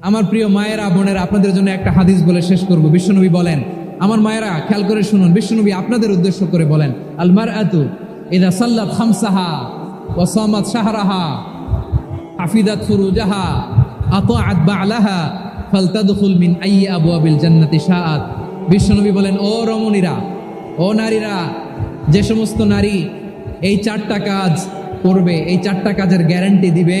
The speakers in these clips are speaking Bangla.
আমার প্রিয় মায়েরা, বোনেরা, আপনাদের জন্য একটা হাদিস বলে শেষ করব। বিশ্বনবী বলেন, আমার মায়েরা, খেয়াল করে শুনুন, বিশ্বনবী আপনাদের উদ্দেশ্য করে বলেন আলমার আতু ইদা সাল্লাত খামসাহা ওয়াসামাত শাহরাহা হাফিদাত ফুরুজাহা আতাআত বালাহা ফালতাদখুল মিন আইয়ি আবওয়াবিল জান্নাতি শাআত। বিশ্বনবী বলেন, ও রমণীরা, ও নারীরা, যে সমস্ত নারী এই চারটা কাজ করবে, এই চারটা কাজের গ্যারান্টি দিবে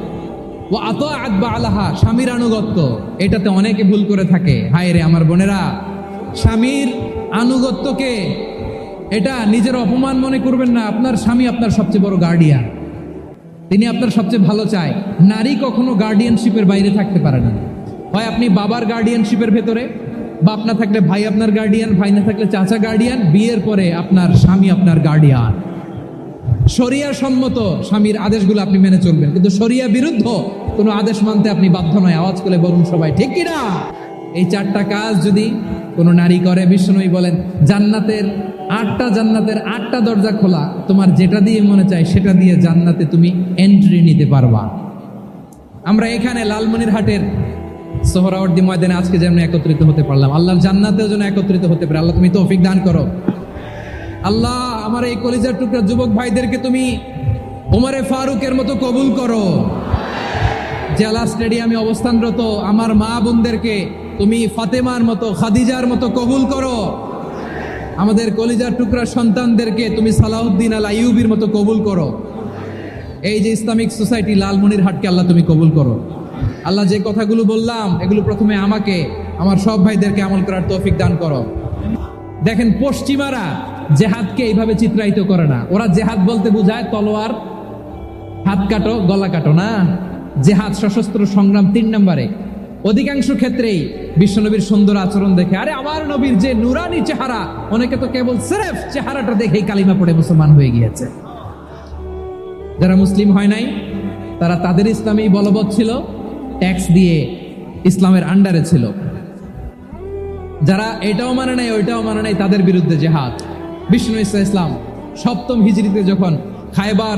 ও আত আদবা আলাহা স্বামীর আনুগত্য। এটাতে অনেকে ভুল করে থাকে। হায় রে আমার বোনেরা, স্বামীর আনুগত্যকে এটা নিজের অপমান মনে করবেন না। আপনার স্বামী আপনার সবচেয়ে বড় গার্ডিয়ান তিনি আপনার সবচেয়ে ভালো চায়। নারী কখনো গার্ডিয়ানশিপের বাইরে থাকতে পারে না। হয় আপনি বাবার গার্ডিয়ানশিপের ভেতরে বা আপনার থাকলে ভাই আপনার গার্ডিয়ান ভাই না থাকলে চাচা গার্ডিয়ান বিয়ের পরে আপনার স্বামী আপনার গার্ডিয়ান শরিয়া সম্মত স্বামীর আদেশগুলো আপনি মেনে চলবেন। কিন্তু শরিয়া বিরুদ্ধ কোনো আদেশ মানতে আপনি বাধ্য নয়। আওয়াজ করে বলুন সবাই, ঠিক কিনা এই চারটা কাজ যদি কোনো নারী করে, বিষ্ণুই বলেন, জান্নাতের আটটা জান্নাতের আটটা দরজা খোলা, তোমার যেটা দিয়ে মনে চায় সেটা দিয়ে জান্নাতে তুমি এন্ট্রি নিতে পারবা। আমরা এখানে লালমনির হাটের সোহরাওয়ার্দি ময়দানে আজকে যেমন একত্রিত হতে পারলাম, আল্লাহর জান্নাতেও যেন একত্রিত হতে পারে। আল্লাহ, তুমি তৌফিক দান করো। আল্লাহ, আমার এই কলিজার টুকরা যুবক ভাইদেরকে তুমি ওমরে ফারুকের মতো কবুল করো। জেলা স্টেডিয়ামে অবস্থানরত আমার মা বোনদেরকে তুমি ফাতেমার মতো, খাদিজার মতো কবুল করো। আমাদের কলিজার টুকরা সন্তানদেরকে তুমি সালাউদ্দিন আল আইয়ুবির মতো কবুল করো। এই যে ইসলামিক সোসাইটি লালমনির হাটকে আল্লাহ তুমি কবুল করো। আল্লাহ যে কথাগুলো বললাম, এগুলো প্রথমে আমাকে, আমার সব ভাইদেরকে আমল করার তৌফিক দান করো। দেখেন, পশ্চিমারা জেহাদকে এইভাবে চিত্রায়িত করে না। ওরা জেহাদ বলতে বোঝায় তলোয়ার, হাত কাটো, গলা কাটো না। জেহাদ সশস্ত্র সংগ্রাম তিন নম্বরে। অধিকাংশ ক্ষেত্রেই বিশ্বনবীর সুন্দর আচরণ দেখে। আরে আমার নবীর যে নুরানি চেহারা, অনেকে তো কেবল সেরেফ চেহারাটা দেখেই কালিমা পড়ে মুসলমান হয়ে গিয়েছে। যারা মুসলিম হয় নাই, তারা তাদের ইসলামেই বলবৎ ছিল, ট্যাক্স দিয়ে ইসলামের আন্ডারে ছিল। যারা এটাও মানে নাই, ওইটাও মানে নাই, তাদের বিরুদ্ধে জেহাদ। বিষ্ণু ইসা ইসলাম সপ্তম হিজড়িতে যখন খায়বার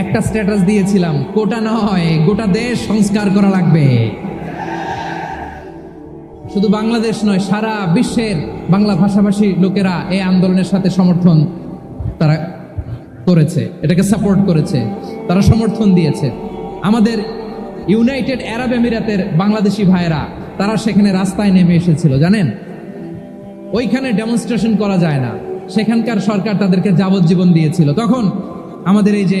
একটা স্ট্যাটাস দিয়েছিলাম কোটা নয়, গোটা দেশ সংস্কার করা লাগবে। শুধু বাংলাদেশ নয়, সারা বিশ্বের বাংলা ভাষাভাষী লোকেরা এই আন্দোলনের সাথে সমর্থন তারা করেছে, এটাকে সাপোর্ট করেছে, তারা সমর্থন দিয়েছে। আমাদের ইউনাইটেড আরব আমিরাতের বাংলাদেশি ভাইয়েরা, তারা সেখানে রাস্তায় নেমে এসেছিল, জানেন? ওইখানে ডেমনস্ট্রেশন করা যায় না। সেখানকার সরকার তাদেরকে যাবজ্জীবন দিয়েছিল। তখন আমাদের এই যে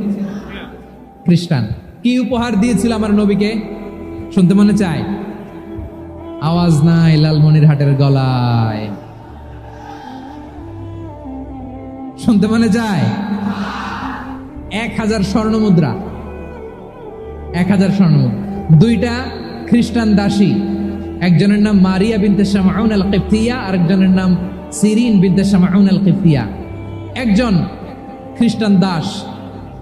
খ্রিস্টান। কি উপহার দিয়েছিল আমার নবীকে? শুনতে মনে চায়? আওয়াজ নাই লালমনির হাটের গলায়। শুনতে মনে যায় এক হাজার স্বর্ণ মুদ্রা। এক হাজার স্বর্ণ দুইটা খ্রিস্টান দাসী। একজনের নাম মারিয়া বিনতে শামাউন আল কিফতিয়া আরেকজনের নাম সিরিন বিনতে শামাউন আল কিফতিয়া একজন খ্রিস্টান দাস।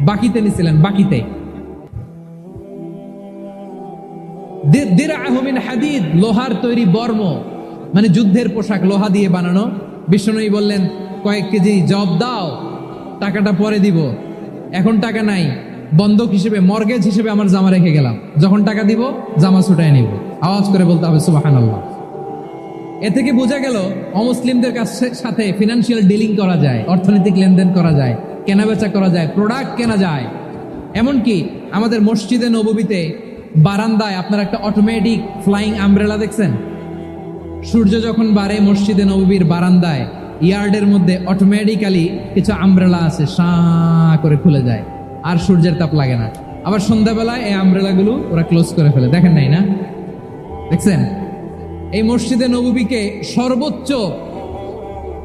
বাকিতে নিছিলেন, বাকিতে। হাদিদ, লোহার তৈরি বর্ম মানে যুদ্ধের পোশাক, লোহা দিয়ে বানানো। বিষ্ণুই বললেন, কয়েক কেজি জব দাও, টাকাটা পরে দিব। এখন টাকা নাই, বন্ধক হিসেবে, মর্গেজ হিসেবে আমার জামা রেখে গেলাম। যখন টাকা দিব, জামা ছুটাই নিব। আওয়াজ করে বলতে হবে, সুবহানাল্লাহ। এ থেকে বোঝা গেল, অমুসলিমদের কাছে সাথে ফিনান্সিয়াল ডিলিং করা যায়, অর্থনৈতিক লেনদেন করা যায়। কেনাবেচা করা যায় প্রোডাক্ট কেনা যায়। এমনকি আমাদের মসজিদে, নববীতে, বারান্দায় আপনার একটা অটোমেটিক ফ্লাইং আমব্রেলা দেখছেন? সূর্য যখন বাড়ে মসজিদে, নববীর বারান্দায়, ইয়ার্ডের মধ্যে অটোমেটিক্যালি কিছু আমব্রেলা আছে সাঁ করে খুলে যায়। আর সূর্যের তাপ লাগে না। আবার সন্ধ্যাবেলায় এই আমব্রেলাগুলো ওরা ক্লোজ করে ফেলে। দেখেন নাই না? দেখছেন? এই মসজিদে, নববীকে সর্বোচ্চ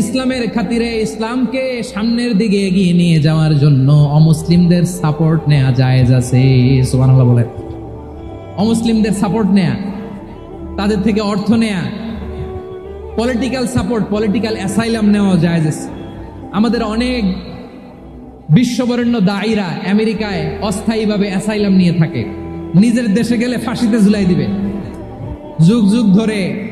ইসলামের খাতিরে ইসলামকে সামনের দিকে এগিয়ে নিয়ে যাওয়ার জন্য অমুসলিমদের সাপোর্ট নেওয়া জায়েজ আছে। সুবহানাল্লাহ বলেন। অমুসলিমদের সাপোর্ট নেয়া, তাদের থেকে অর্থ নেয়া, পলিটিক্যাল সাপোর্ট, পলিটিক্যাল অ্যাসাইলাম নেওয়া আছে। আমাদের অনেক বিশ্ববরেণ্য দায়ীরা আমেরিকায় অস্থায়ীভাবে অ্যাসাইলাম নিয়ে থাকে। নিজের দেশে গেলে ফাঁসিতে ঝুলাই দিবে। যুগ যুগ ধরে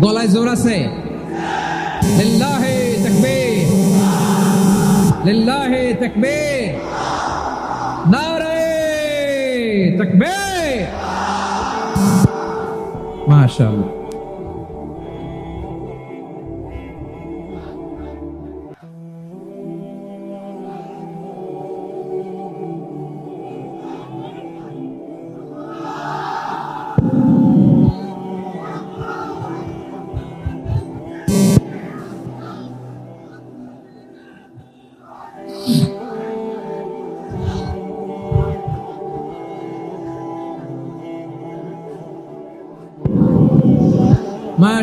গলায় জোর আছে? লিল্লাহে তাকবীর। লিল্লাহে তাকবীর। নারে তাকবীর। মাশাআল্লাহ।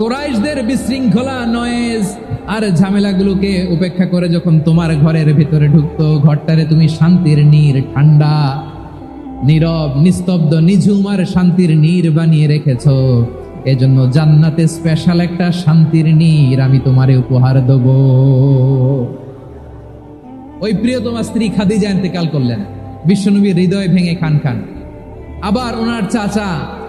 কোরাইশদের বিশৃঙ্খলা নয়েজ আর ঝামেলাগুলোকে উপেক্ষা করে যখন তোমার ঘরের ভিতরে ঢুকতো, ঘরটারে তুমি শান্তির নীর, ঠান্ডা, নীরব, নিস্তব্ধ, নিঝুম আর শান্তির নীর বানিয়ে রেখেছ। এজন্য জান্নাতে স্পেশাল একটা শান্তির নীর আমি তোমারে উপহার দেব। ওই প্রিয়তমা স্ত্রী খাদিজা ইন্তেকাল করলেন। বিশ্বনবীর হৃদয় ভেঙে খান খান আবার ওনার চাচা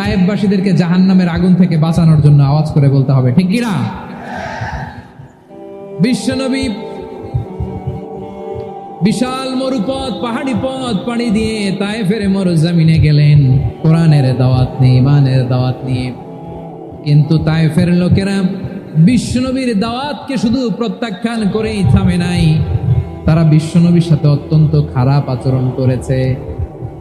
তায়েববাসীদেরকে জাহান নামের আগুন থেকে বাঁচানোর জন্য আওয়াজ করে বলতে হবে, ঠিক কিনা? বিশ্বনবী বিশাল মরুপথ, পাহাড়ি পথ পাড়ি দিয়ে তাই ফেরে মরু জমিনে গেলেন। কোরআনের দাওয়াত নিয়ে ইমানের দাওয়াত নিয়ে। কিন্তু তাই ফের লোকেরা বিশ্বনবীর দাওয়াতকে শুধু প্রত্যাখ্যান করেই থামে নাই। তারা বিশ্বনবীর সাথে অত্যন্ত খারাপ আচরণ করেছে।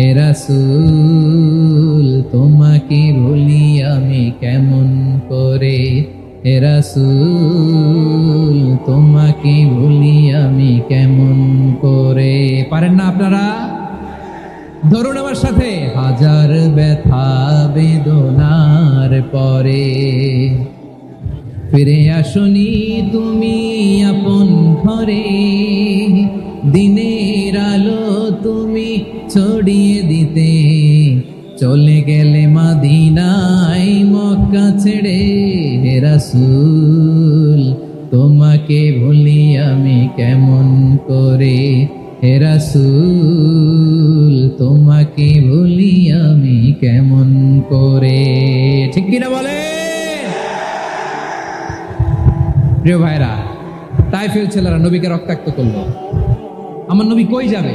এরাসুল তোমাকে ভুলি আমি কেমন করে? এরাসুল তোমাকে ভুলি আমি কেমন করে? পারেন না আপনারা? ধরুন আমার সাথে। হাজার ব্যথা বেদনার পরে ফিরে আসনি তুমি আপন ঘরে। আলো তুমি ছড়িয়ে দিতে। চলে গেলে মাদিনাই মক্কা ছেড়ে হে রাসূল, তোমাকে ভুলি আমি কেমন করে? হে রাসূল, তোমাকে ভুলি আমি কেমন করে? ঠিক কিনা বলে? প্রিয় ভাইরা তাইফের ছেলেরা নবীকে রক্তাক্ত করল। আমার নবী কই যাবে?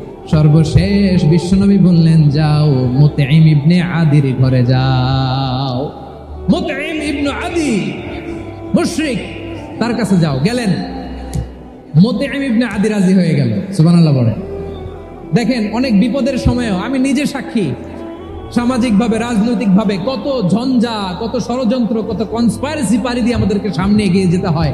সর্বশেষ বিশ্বনবী বললেন, যাও, মুতঈম ইবনে আদির ঘরে যাও। মুতঈম ইবনে আদি, মুশরিক, তার কাছে যাও। গেলেন। মুতঈম ইবনে আদি রাজি হয়ে গেল। সুবহানাল্লাহ বলেন। দেখেন, অনেক বিপদের সময়ও আমি নিজে সাক্ষী। সামাজিকভাবে, রাজনৈতিকভাবে কত ঝঞ্ঝা, কত ষড়যন্ত্র, কত কনস্পাইরেসি পারি দিয়ে আমাদেরকে সামনে এগিয়ে যেতে হয়।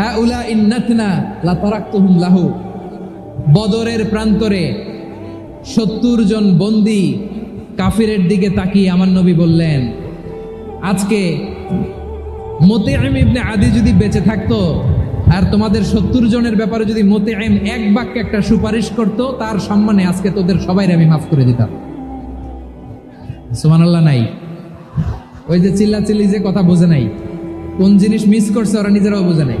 হাউলা ইন্নাতনা লা তারাকতুহুম লাহু। বদরের প্রান্তরে সত্তর জন বন্দি কাফিরের দিকে তাকিয়ে আমার নবী বললেন, আজকে মোতেআম ইবনে আদি যদি বেঁচে থাকতো আর তোমাদের সত্তর জনের ব্যাপারে যদি মোতেআম এক বাক্যে একটা সুপারিশ করত, তার সম্মানে আজকে তোদের সবাই আমি মাফ করে দিতাম। সুবহানাল্লাহ নাই। ওই যে চিল্লাচিল্লি যে কথা বোঝে নাই, কোন জিনিস মিস করছে ওরা নিজেরাও বোঝে নাই।